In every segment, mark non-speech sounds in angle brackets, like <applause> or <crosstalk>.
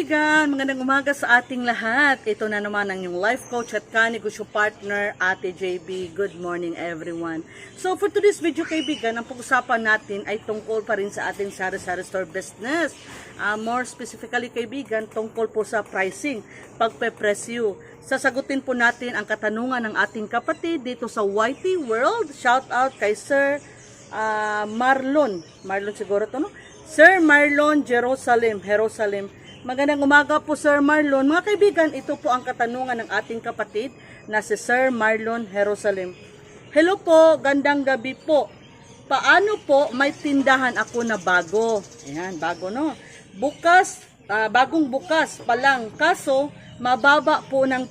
kaibigan, magandang umaga sa ating lahat. Ito na naman ang yung life coach at kanegosyo partner, Ate JB. Good morning everyone. So for today's video kaibigan, ang pag-usapan natin ay tungkol pa rin sa ating sari-sari store business. Ah, more specifically kaibigan, tungkol po sa pricing, pagpe-presyo. Sasagutin po natin ang katanungan ng ating kapatid dito sa YT World. Shout out kay Sir ah, Marlon. Marlon siguro to no? Sir Marlon Jerusalem, Jerusalem. Magandang umaga po Sir Marlon. Mga kaibigan, ito po ang katanungan ng ating kapatid na si Sir Marlon Jerusalem. Hello po, gandang gabi po. Paano po may tindahan ako na bago? Ayan, bago no. Bukas, ah, bagong bukas pa lang. Kaso, mababa po ng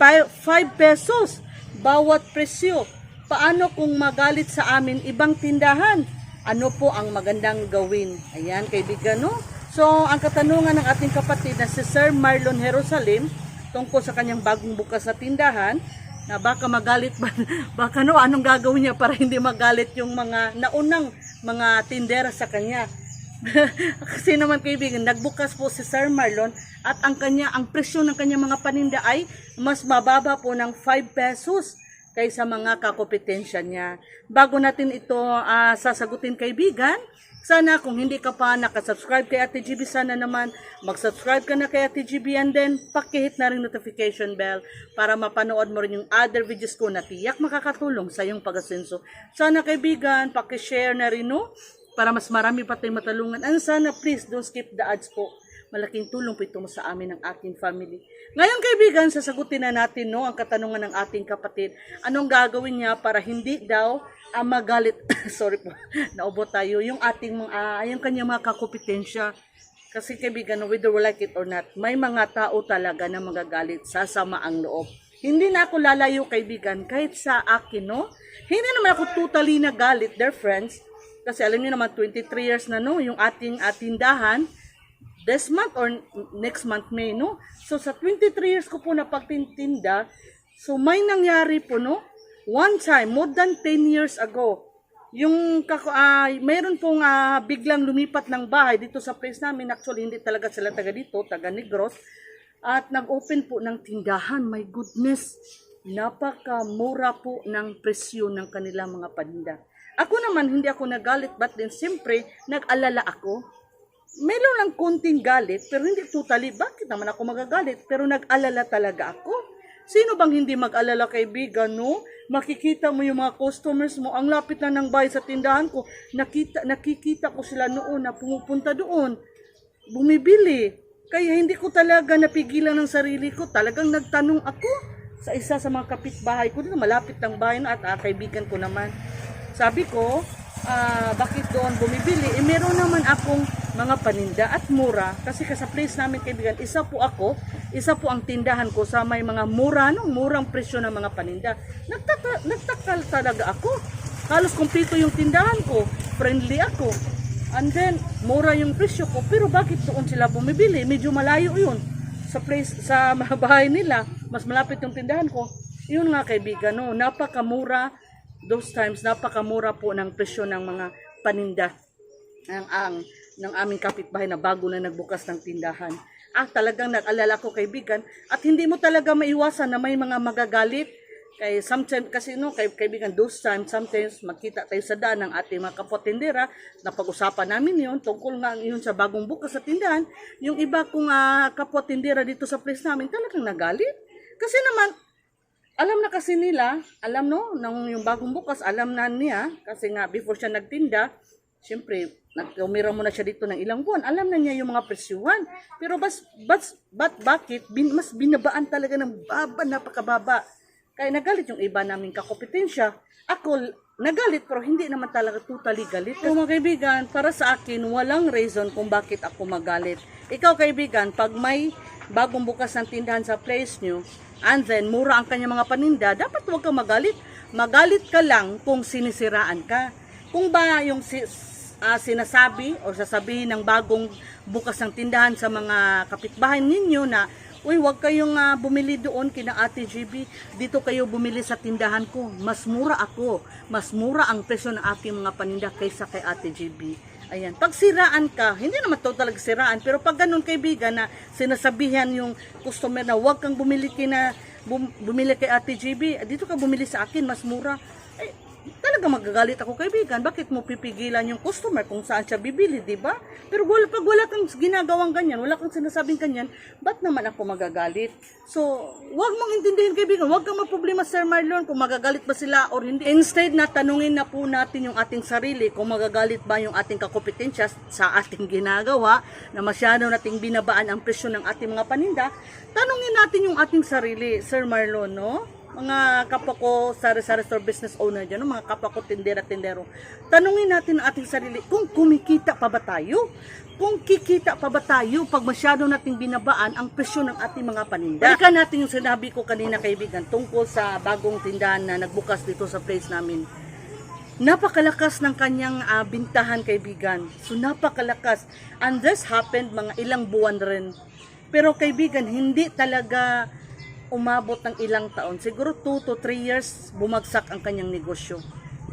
5 pesos bawat presyo. Paano kung magalit sa amin ibang tindahan? Ano po ang magandang gawin? Ayan, kaibigan, no? So, ang katanungan ng ating kapatid na si Sir Marlon Jerusalem tungkol sa kanyang bagong bukas na tindahan na baka magalit ba, <laughs> baka no, anong gagawin niya para hindi magalit yung mga naunang mga tindera sa kanya. <laughs> Kasi naman kaibigan, nagbukas po si Sir Marlon at ang kanya ang presyo ng kanyang mga paninda ay mas mababa po ng 5 pesos kaysa mga kakompetensya niya. Bago natin ito ah, sasagutin kaibigan, sana kung hindi ka pa nakasubscribe kay Ate GB, sana naman mag-subscribe ka na kay Ate GB and then pakihit na rin notification bell para mapanood mo rin yung other videos ko na tiyak makakatulong sa iyong pag-asenso. Sana kaibigan, pakishare na rin no? para mas marami pa tayong matalungan. And sana please don't skip the ads po. Malaking tulong po ito sa amin ng ating family. Ngayon kaibigan, sasagutin na natin no, ang katanungan ng ating kapatid. Anong gagawin niya para hindi daw ah, magalit, <coughs> sorry po, naubo tayo, yung ating mga, ah, yung kanyang mga kakompetensya. Kasi kaibigan, whether we like it or not, may mga tao talaga na magagalit sa sama ang loob. Hindi na ako lalayo kaibigan, kahit sa akin, no? Hindi naman ako totally nagalit, their friends. Kasi alam niyo naman, 23 years na, no? Yung ating atindahan, this month or next month May, no? So sa 23 years ko po na pagtintinda, so may nangyari po, no? One time, more than 10 years ago, yung ah, mayroon pong ah, biglang lumipat ng bahay dito sa place namin. Actually, hindi talaga sila taga dito, taga Negros. At nag-open po ng tindahan. My goodness, napakamura po ng presyo ng kanilang mga paninda. Ako naman, hindi ako nagalit, but then siyempre, nag-alala ako meron lang konting galit, pero hindi totally, bakit naman ako magagalit? Pero nag-alala talaga ako. Sino bang hindi mag-alala kaibigan, no? Makikita mo yung mga customers mo, ang lapit na ng bahay sa tindahan ko, nakita, nakikita ko sila noon na pumupunta doon, bumibili. Kaya hindi ko talaga napigilan ng sarili ko, talagang nagtanong ako sa isa sa mga kapitbahay ko, dito malapit ng bahay na at ah, kaibigan ko naman. Sabi ko, ah, bakit doon bumibili? Eh, meron naman akong mga paninda at mura. Kasi sa place namin kaibigan, isa po ako, isa po ang tindahan ko sa may mga mura, no? murang presyo ng mga paninda. Nagtaka, nagtakal talaga ako. Halos kumpleto yung tindahan ko. Friendly ako. And then, mura yung presyo ko. Pero bakit doon sila bumibili? Medyo malayo yun. Sa place, sa <laughs> bahay nila. Mas malapit yung tindahan ko. Yun nga kaibigan, no? napakamura those times napakamura po ng presyo ng mga paninda ang ang ng aming kapitbahay na bago na nagbukas ng tindahan. Ah, talagang nag-alala ko kaibigan at hindi mo talaga maiwasan na may mga magagalit. Kay sometimes kasi no kay kaibigan those times sometimes makita tayo sa daan ng ating mga kapotindera na pag-usapan namin yon tungkol nga yun sa bagong bukas sa tindahan. Yung iba kong uh, kapotindera dito sa place namin talagang nagalit. Kasi naman alam na kasi nila, alam no, nang yung bagong bukas, alam na niya, kasi nga before siya nagtinda, syempre, nagtumira muna siya dito ng ilang buwan, alam na niya yung mga presyuhan. Pero bas, bas, bat, bakit, bin, mas binabaan talaga ng baba, napakababa. Kaya nagalit yung iba naming kakompetensya. Ako, nagalit, pero hindi naman talaga totally galit. So mga kaibigan, para sa akin, walang reason kung bakit ako magalit. Ikaw kaibigan, pag may bagong bukas ng tindahan sa place nyo, and then mura ang kanya mga paninda, dapat huwag kang magalit. Magalit ka lang kung sinisiraan ka. Kung ba yung si, ah, sinasabi o sasabihin ng bagong bukas ng tindahan sa mga kapitbahay ninyo na Uy, wag kayong ah, bumili doon kina Ate GB. Dito kayo bumili sa tindahan ko. Mas mura ako. Mas mura ang presyo ng aking mga paninda kaysa kay Ate GB. Ayan, pag siraan ka, hindi naman to talaga siraan, pero pag ganun kaibigan na sinasabihan yung customer na huwag kang bumili kina bum, bumili kay Ate JB, dito ka bumili sa akin, mas mura. Talaga magagalit ako kaibigan. Bakit mo pipigilan yung customer kung saan siya bibili, di ba? Pero wala, pag wala kang ginagawang ganyan, wala kang sinasabing ganyan, ba't naman ako magagalit? So, wag mong intindihin kaibigan, wag kang maproblema Sir Marlon kung magagalit ba sila or hindi. Instead na tanungin na po natin yung ating sarili kung magagalit ba yung ating kakompetensya sa ating <laughs> ginagawa na masyado nating binabaan ang presyo ng ating mga paninda, tanungin natin yung ating sarili, Sir Marlon, no? Mga kapwa ko sari-sari store business owner dyan, no? mga kapwa ko tindera-tindero, tanungin natin ating sarili kung kumikita pa ba tayo? Kung kikita pa ba tayo pag masyado nating binabaan ang presyo ng ating mga paninda? Balikan natin yung sinabi ko kanina kaibigan tungkol sa bagong tindahan na nagbukas dito sa place namin. Napakalakas ng kanyang ah, bintahan kaibigan. So napakalakas. And this happened mga ilang buwan rin. Pero kaibigan, hindi talaga umabot ng ilang taon. Siguro 2 to 3 years bumagsak ang kanyang negosyo.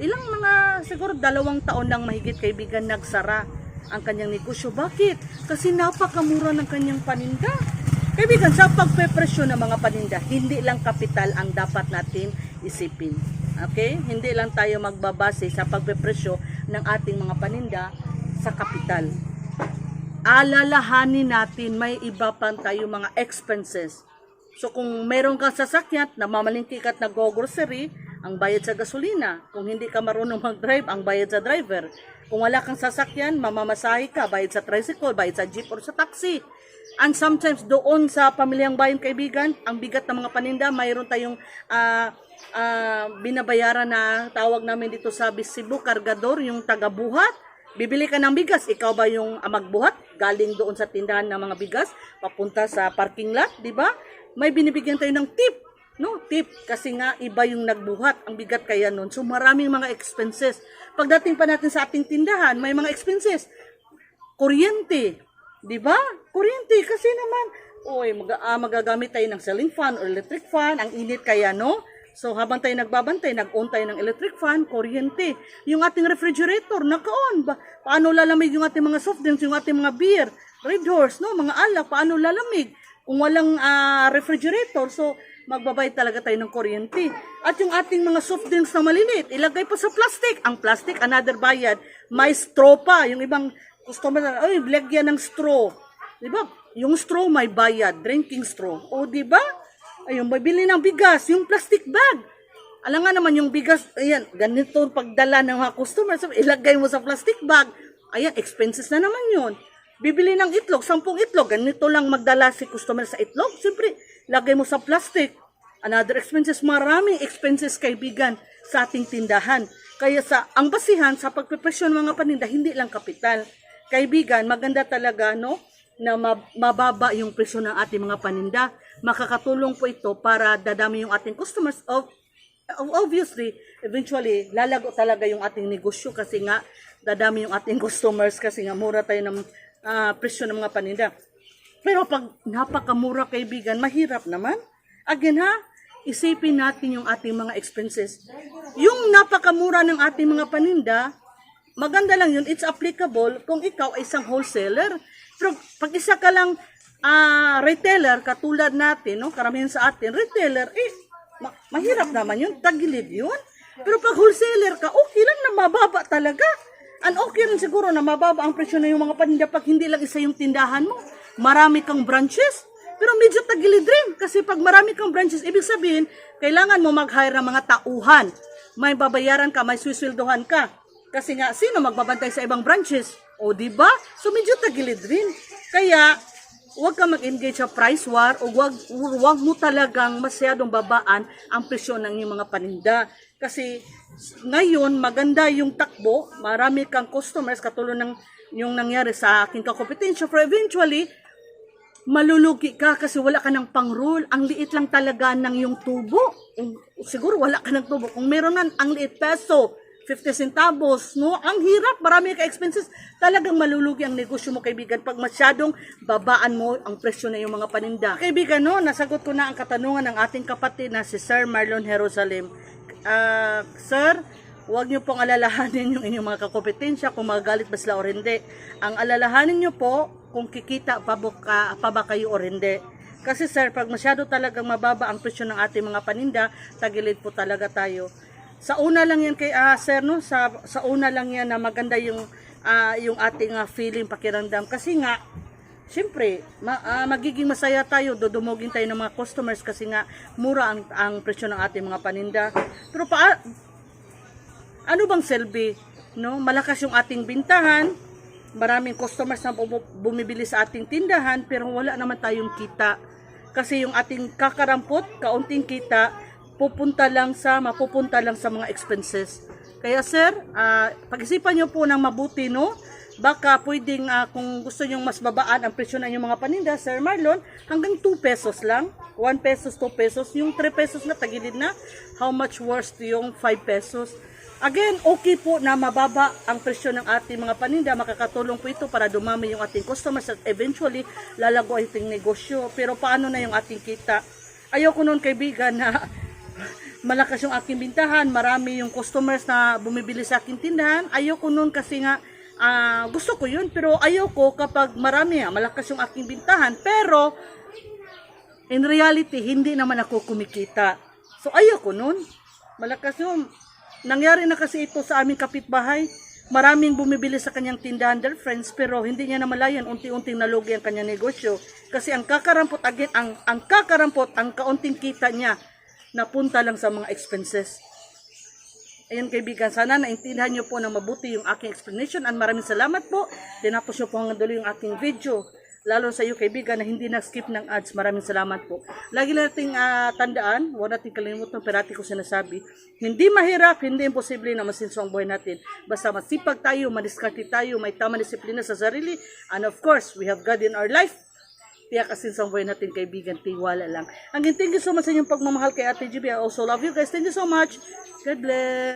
Ilang mga, siguro dalawang taon lang mahigit kaibigan nagsara ang kanyang negosyo. Bakit? Kasi napakamura ng kanyang paninda. Kaibigan, sa pagpepresyo ng mga paninda, hindi lang kapital ang dapat natin isipin. Okay? Hindi lang tayo magbabase sa pagpepresyo ng ating mga paninda sa kapital alalahanin natin may iba pa tayo mga expenses. So kung meron kang sasakyan, namamalingki ka at nag-grocery, ang bayad sa gasolina. Kung hindi ka marunong mag-drive, ang bayad sa driver. Kung wala kang sasakyan, mamamasahe ka, bayad sa tricycle, bayad sa jeep or sa taxi. And sometimes doon sa pamilyang bayan kaibigan, ang bigat ng mga paninda, mayroon tayong ah, ah, binabayaran na tawag namin dito sa Cebu, kargador, yung taga-buhat. Bibili ka ng bigas, ikaw ba yung magbuhat? Galing doon sa tindahan ng mga bigas, papunta sa parking lot, di ba? May binibigyan tayo ng tip. No, tip kasi nga iba yung nagbuhat, ang bigat kaya noon. So maraming mga expenses. Pagdating pa natin sa ating tindahan, may mga expenses. Kuryente, di ba? Kuryente kasi naman, oy, mag, ah, magagamit tayo ng ceiling fan or electric fan, ang init kaya no? So habang tayo nagbabantay, nag-on tayo ng electric fan, kuryente. Yung ating refrigerator, naka-on. Ba? Paano lalamig yung ating mga soft drinks, yung ating mga beer, Red Horse, no? mga alak, paano lalamig? Kung walang ah, refrigerator, so magbabay talaga tayo ng kuryente. At yung ating mga soft drinks na maliliit, ilagay pa sa plastic. Ang plastic, another bayad. May straw pa. Yung ibang customer na, ay, lagyan ng straw. Di ba? Yung straw may bayad, drinking straw. O, di ba? Ayun, bibili ng bigas, yung plastic bag. Alam nga naman yung bigas, ayan, ganito pagdala ng mga customers, ilagay mo sa plastic bag. Ayan, expenses na naman yun. Bibili ng itlog, sampung itlog, ganito lang magdala si customer sa itlog. Siyempre, lagay mo sa plastic. Another expenses, maraming expenses kaibigan sa ating tindahan. Kaya sa ang basihan sa pagpepresyon ng mga paninda, hindi lang kapital. Kaibigan, maganda talaga no na ma- mababa yung presyo ng ating mga paninda. Makakatulong po ito para dadami yung ating customers of obviously, eventually, lalago talaga yung ating negosyo kasi nga, dadami yung ating <laughs> customers kasi nga, mura tayo ng ah, presyo ng mga paninda. Pero pag napakamura kaibigan, mahirap naman. Again ha, isipin natin yung ating mga expenses. Yung napakamura ng ating mga paninda, maganda lang yun, it's applicable kung ikaw ay isang wholesaler. Pero pag isa ka lang ah, retailer, katulad natin, no, karamihan sa atin, retailer, eh, ma- mahirap naman yun, tagilid yun. Pero pag wholesaler ka, okay lang na mababa talaga. And okay rin siguro na mababa ang presyo na yung mga paninda pag hindi lang isa yung tindahan mo. Marami kang branches. Pero medyo tagilid rin. Kasi pag marami kang branches, ibig sabihin, kailangan mo mag-hire ng mga tauhan. May babayaran ka, may swiswildohan ka. Kasi nga, sino magbabantay sa ibang branches? O, di ba? So, medyo tagilid rin. Kaya, huwag ka mag-engage sa price war o huwag, huwag mo talagang masyadong babaan ang presyo ng iyong mga paninda. Kasi ngayon, maganda yung takbo, marami kang customers, katulad ng yung nangyari sa aking kakompetensya. For eventually, malulugi ka kasi wala ka ng pang-roll. Ang liit lang talaga ng yung tubo. Siguro wala ka ng tubo. Kung meron nan, ang liit peso, 50 centavos, no? Ang hirap, marami ka expenses. Talagang malulugi ang negosyo mo, kaibigan, pag masyadong babaan mo ang presyo na yung mga paninda. Kaibigan, no, nasagot ko na ang katanungan ng ating kapatid na si Sir Marlon Jerusalem. Ah, sir, huwag nyo pong alalahanin yung inyong mga kakompetensya kung magagalit ba sila o hindi. Ang alalahanin nyo po kung kikita pa, ba ka- pa ba kayo o hindi. Kasi sir, pag masyado talagang mababa ang presyo ng ating mga paninda, tagilid po talaga tayo. Sa una lang yan kay ah, sir no, sa sa una lang yan na maganda yung ah, yung ating ah, feeling pakiramdam kasi nga Siyempre, ma- ah, magiging masaya tayo, dudumugin tayo ng mga customers kasi nga mura ang, ang presyo ng ating mga paninda. Pero pa, ano bang selby? No? Malakas yung ating bintahan, maraming customers na bumibili sa ating tindahan, pero wala naman tayong kita. Kasi yung ating kakarampot, kaunting kita, pupunta lang sa, mapupunta lang sa mga expenses. Kaya sir, ah, pag-isipan nyo po ng mabuti, no? Baka pwedeng ah, kung gusto nyo mas babaan ang presyo ng inyong mga paninda, Sir Marlon, hanggang 2 pesos lang. 1 pesos, 2 pesos. Yung 3 pesos na tagilid na, how much worse yung 5 pesos. Again, okay po na mababa ang presyo ng ating mga paninda. Makakatulong po ito para dumami yung ating customers at eventually lalago ang ating negosyo. Pero paano na yung ating kita? Ayoko noon kaibigan na <laughs> malakas yung aking bintahan, marami yung customers na bumibili sa aking tindahan. Ayoko noon kasi nga ah, gusto ko yun pero ayoko kapag marami ah, malakas yung aking bintahan pero in reality hindi naman ako kumikita. So ayoko noon. Malakas yun. Nangyari na kasi ito sa aming kapitbahay. Maraming bumibili sa kanyang tindahan their friends pero hindi niya namalayan unti-unting nalugi ang kanyang negosyo kasi ang kakarampot again ang ang kakarampot ang kaunting kita niya napunta lang sa mga expenses. Ayun kaibigan, sana naintindihan niyo po ng mabuti yung aking explanation and maraming salamat po. Tinapos niyo po hanggang dulo yung aking video. Lalo sa iyo kaibigan na hindi na-skip ng ads, maraming salamat po. Lagi nating ah, tandaan, huwag nating kalimutan, perati ko sinasabi, hindi mahirap, hindi imposible na masinso ang buhay natin. Basta masipag tayo, madiskarte tayo, may tamang disiplina sa sarili, and of course, we have God in our life tiyak asin sa buhay natin kaibigan, tiwala lang. Again, thank you so much sa inyong pagmamahal kay Ate GB. I also love you guys. Thank you so much. God bless.